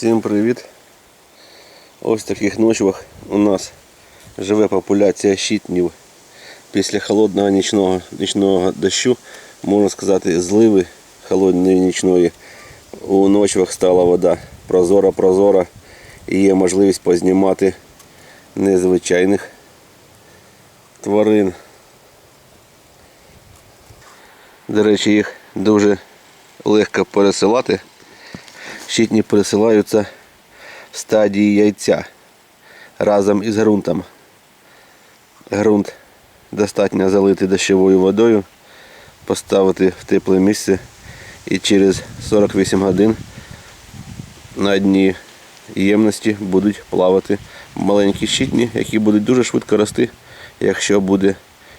Всім привіт! Ось в таких ночвах у нас живе популяція щитнів. Після холодного нічного, нічного дощу, можна сказати, зливи холодної нічної. У ночвах стала вода прозора-прозора і є можливість познімати незвичайних тварин. До речі, їх дуже легко пересилати. Щитні пересилаються в стадії яйця разом із ґрунтом. Ґрунт достатньо залити дощовою водою, поставити в тепле місце і через 48 годин на дні ємності будуть плавати маленькі щитні, які будуть дуже швидко рости, якщо буде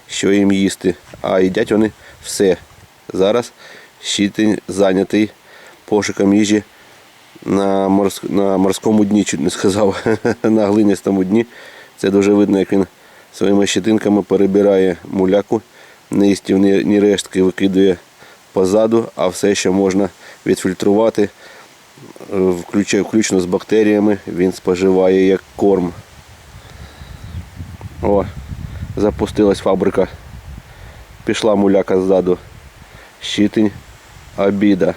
що їм їсти. А їдять вони все. Зараз щитень зайнятий пошуком їжі на, морс... на морському дні, чуть не сказав, на глинистому дні. Це дуже видно, як він своїми щетинками перебирає муляку, неїстівні ні рештки викидує позаду, а все, що можна відфільтрувати, включно з бактеріями, він споживає як корм. О, запустилась фабрика. Пішла муляка ззаду. Щитень обіда.